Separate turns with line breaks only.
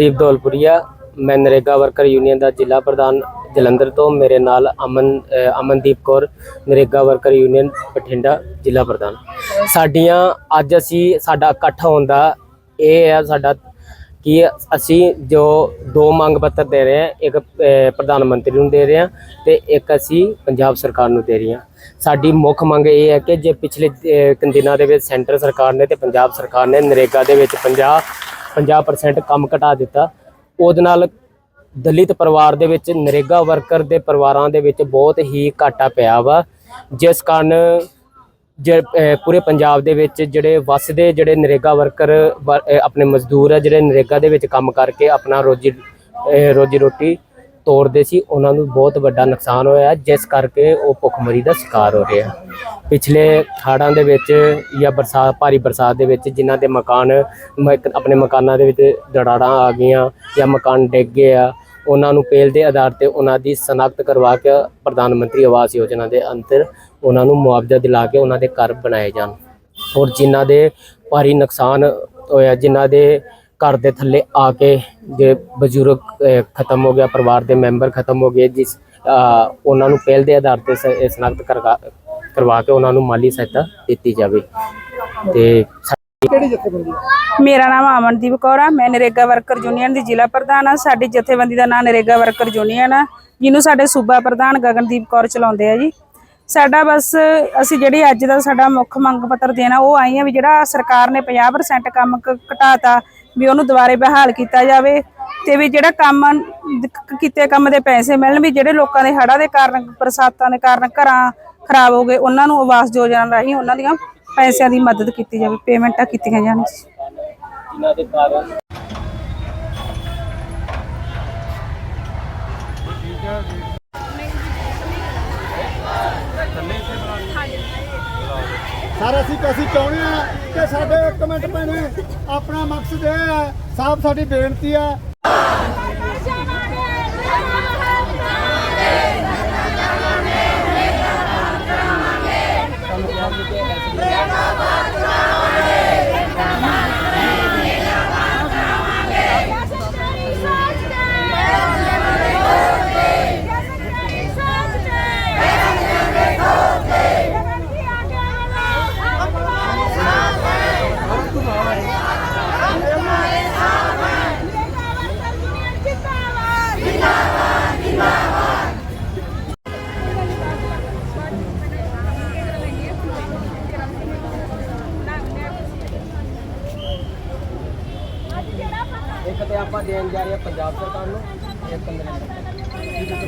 ਦੀਪ ਦੌਲਪੁਰੀਆ ਮੈਂ NREGA worker union ਦਾ ਜ਼ਿਲ੍ਹਾ ਪ੍ਰਧਾਨ ਜਲੰਧਰ ਤੋਂ, ਮੇਰੇ ਨਾਲ ਅਮਨ ਅਮਨਦੀਪ ਕੌਰ, ਨਰੇਗਾ ਵਰਕਰ ਯੂਨੀਅਨ ਬਠਿੰਡਾ ਜ਼ਿਲ੍ਹਾ ਪ੍ਰਧਾਨ। ਸਾਡੀਆਂ ਅੱਜ ਅਸੀਂ, ਸਾਡਾ ਇਕੱਠ ਹੋਣ ਦਾ ਇਹ ਹੈ ਸਾਡਾ ਕਿ ਅਸੀਂ ਜੋ ਦੋ ਮੰਗ ਪੱਤਰ ਦੇ ਰਹੇ ਹਾਂ, ਇੱਕ ਪ੍ਰਧਾਨ ਮੰਤਰੀ ਨੂੰ ਦੇ ਰਹੇ ਹਾਂ ਤੇ ਇੱਕ ਅਸੀਂ ਪੰਜਾਬ ਸਰਕਾਰ ਨੂੰ ਦੇ ਰਹੇ ਹਾਂ। ਸਾਡੀ ਮੁੱਖ ਮੰਗ ਇਹ ਹੈ ਕਿ ਜੇ ਪਿਛਲੇ ਦਿਨਾਂ ਦੇ ਵਿੱਚ ਸੈਂਟਰ ਸਰਕਾਰ ਨੇ ਤੇ ਪੰਜਾਬ ਸਰਕਾਰ ਨੇ ਨਰੇਗਾ ਦੇ ਵਿੱਚ 50 50% ਕੰਮ ਘਟਾ ਦਿੱਤਾ। ਉਹਦੇ ਨਾਲ ਦਲਿਤ ਪਰਿਵਾਰ ਦੇ ਵਿੱਚ, ਨਰੇਗਾ ਵਰਕਰ ਦੇ ਪਰਿਵਾਰਾਂ ਦੇ ਵਿੱਚ ਬਹੁਤ ਹੀ ਘਾਟਾ ਪਿਆ ਵਾ। ਜਿਸ ਕਾਰਨ ਜੇ ਪੂਰੇ ਪੰਜਾਬ ਦੇ ਵਿੱਚ ਜਿਹੜੇ ਵਸਦੇ ਜਿਹੜੇ ਨਰੇਗਾ ਵਰਕਰ, ਵ- ਆਪਣੇ ਮਜ਼ਦੂਰ ਆ, ਜਿਹੜੇ ਨਰੇਗਾ ਦੇ ਵਿੱਚ ਕੰਮ ਕਰਕੇ ਆਪਣਾ ਰੋਜੀ ਰੋਜੀ ਰੋਟੀ ਤੋੜਦੇ ਸੀ, ਉਹਨਾਂ ਨੂੰ ਬਹੁਤ ਵੱਡਾ ਨੁਕਸਾਨ ਹੋਇਆ। ਜਿਸ ਕਰਕੇ ਉਹ ਭੁੱਖਮਰੀ ਦਾ ਸ਼ਿਕਾਰ ਹੋ ਰਹੇ ਆ। ਪਿਛਲੇ ਹੜ੍ਹਾਂ ਦੇ ਵਿੱਚ ਜਾਂ ਬਰਸਾਤ ਭਾਰੀ ਬਰਸਾਤ ਦੇ ਵਿੱਚ ਜਿਨ੍ਹਾਂ ਦੇ ਮਕਾਨ ਮ- ਆਪਣੇ ਮਕਾਨਾਂ ਦੇ ਵਿੱਚ ਦਰਾੜਾਂ ਆ ਗਈਆਂ ਜਾਂ ਮਕਾਨ ਡਿੱਗ ਗਏ ਆ ਉਹਨਾਂ ਨੂੰ ਪੇਲ ਦੇ ਆਧਾਰ ਤੇ ਉਹਨਾਂ ਦੀ ਸਨਾਖਤ ਕਰਵਾ ਕੇ ਪ੍ਰਧਾਨ ਮੰਤਰੀ ਆਵਾਸ ਯੋਜਨਾ ਦੇ ਅੰਦਰ ਉਹਨਾਂ ਨੂੰ ਮੁਆਵਜ਼ਾ ਦਿਲਾ ਕੇ ਉਹਨਾਂ ਦੇ ਘਰ ਬਣਾਏ ਜਾਣ। ਔਰ ਜਿਨ੍ਹਾਂ ਦੇ ਭਾਰੀ ਨੁਕਸਾਨ ਹੋਇਆ ਜਿਨ੍ਹਾਂ ਦੇ ਘਰ ਦੇ ਥੱਲੇ ਆ ਕੇ ਜੇ ਬਜ਼ੁਰਗ ਅਹ, ਖਤਮ ਹੋ ਗਿਆ ਪਰਿਵਾਰ ਦੇ ਮੈਂਬਰ ਖਤਮ ਹੋ ਗਏ ਜਿਸ ਅਹ, ਉਹਨਾਂ ਨੂੰ ਪਹਿਲ ਦੇ ਆਧਾਰ ਤੇ ਸ- ਸਨਾਖਤ ਕਰਵਾ ਕਰਵਾ ਕੇ ਉਹਨਾਂ ਨੂੰ ਮਾਲੀ ਸਹਾਇਤਾ ਦਿੱਤੀ ਜਾਵੇ। ਤੇ
ਕਿਹੜੀ ਜਥੇਬੰਦੀ?
ਮੇਰਾ ਨਾਮ ਅਮਨਦੀਪ ਕੌਰ ਆ। ਮੈਂ ਨਰੇਗਾ ਵਰਕਰ ਯੂਨੀਅਨ ਦੀ ਜ਼ਿਲ੍ਹਾ ਪ੍ਰਧਾਨ ਆ। ਸਾਡੀ ਜਥੇਬੰਦੀ ਦਾ ਨਾਮ ਨਰੇਗਾ ਵਰਕਰ ਯੂਨੀਅਨ ਆ। ਜਿਹਨੂੰ ਸਾਡੇ ਸੂਬਾ ਪ੍ਰਧਾਨ ਗਗਨਦੀਪ ਕੌਰ ਚਲਾਉਂਦੇ ਆ ਜੀ। ਸਾਡਾ ਬਸ ਅਸੀਂ ਜਿਹੜੀ ਅੱਜ ਦਾ ਸਾਡਾ ਮੁੱਖ ਮੰਗ ਪੱਤਰ ਦੇਣਾ ਉਹ ਆਈ ਆ ਵੀ ਜਿਹੜਾ ਸਰਕਾਰ ਨੇ 50% ਕੰਮ ਘਟਾਤਾ ਵੀ ਉਹਨੂੰ ਦੁਬਾਰੇ ਬਹਾਲ ਕੀਤਾ ਜਾਵੇ ਤੇ ਵੀ ਜਿਹੜਾ ਕੰਮ ਕੀਤੇ ਕੰਮ ਦੇ ਪੈਸੇ ਮਿਲਣ ਵੀ ਜਿਹੜੇ ਲੋਕਾਂ ਦੇ ਹੜ੍ਹਾਂ ਦੇ ਕਾਰਨ ਬਰਸਾਤਾਂ ਦੇ ਕਾਰਨ ਘਰਾਂ ਖਰਾਬ ਹੋ ਗਏ, ਉਹਨਾਂ ਨੂੰ ਆਵਾਸ ਯੋਜਨਾ ਰਾਹੀਂ ਉਹਨਾਂ ਦੀਆਂ ਪੈਸਿਆਂ ਦੀ ਮਦਦ ਕੀਤੀ ਜਾਵੇ, ਪੇਮੈਂਟਾਂ ਕੀਤੀਆਂ ਜਾਣ।
ਇਹਨਾਂ ਦੇ ਕਾਰਨ
ਸਰ, ਅਸੀਂ ਅਸੀਂ ਚਾਹੁੰਦੇ ਆ ਕਿ ਸਾਡੇ ਇੱਕ ਪੈਣੇ ਆਪਣਾ ਮਕਸਦ ਇਹ ਹੈ, ਸਾਹਿਬ, ਸਾਡੀ ਬੇਨਤੀ ਹੈ
ਇੱਕ ਤੇ ਆਪਾਂ ਦੇਣ ਜਾ ਰਹੇ ਹਾਂ ਪੰਜਾਬ ਸਰਕਾਰ ਨੂੰ ਇੱਕ ਨਰਿੰਦਰ